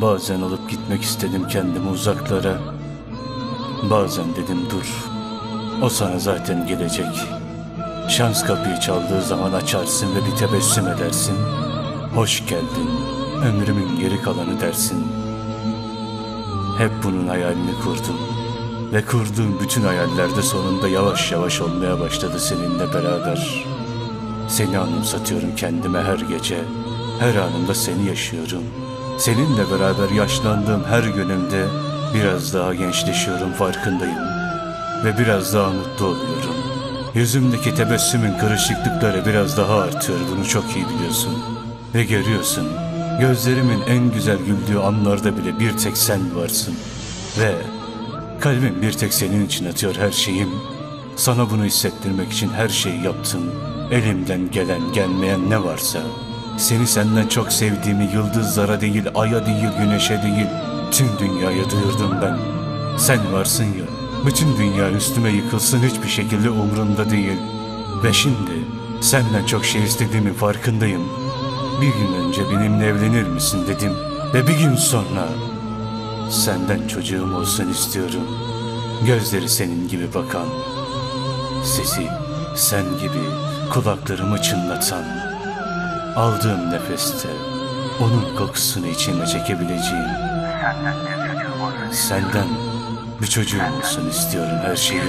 Bazen alıp gitmek istedim kendimi uzaklara. Bazen dedim dur. O sana zaten gelecek. Şans kapıyı çaldığı zaman açarsın ve bir tebessüm edersin. Hoş geldin, ömrümün geri kalanı dersin. Hep bunun hayalini kurdum. Ve kurduğum bütün hayallerde sonunda yavaş yavaş olmaya başladı seninle beraber. Seni anımsatıyorum kendime her gece. Her anımda seni yaşıyorum. Seninle beraber yaşlandığım her günümde biraz daha gençleşiyorum farkındayım. Ve biraz daha mutlu oluyorum. Yüzümdeki tebessümün karışıklıkları biraz daha artıyor bunu çok iyi biliyorsun. Ve görüyorsun gözlerimin en güzel güldüğü anlarda bile bir tek sen varsın. Ve kalbim bir tek senin için atıyor her şeyim. Sana bunu hissettirmek için her şeyi yaptım. Elimden gelen gelmeyen ne varsa. Seni senden çok sevdiğimi yıldızlara değil, aya değil, güneşe değil, tüm dünyaya duyurdum ben. Sen varsın ya, bütün dünya üstüme yıkılsın hiçbir şekilde umurumda değil. Ve şimdi senden çok şey istediğimin farkındayım. Bir gün önce benimle evlenir misin dedim ve bir gün sonra senden çocuğum olsun istiyorum. Gözleri senin gibi bakan, sesi sen gibi kulaklarımı çınlatan, aldığım nefeste onun kokusunu içime çekebileceğim, Senden bir çocuğum olsun. istiyorum her şeyim.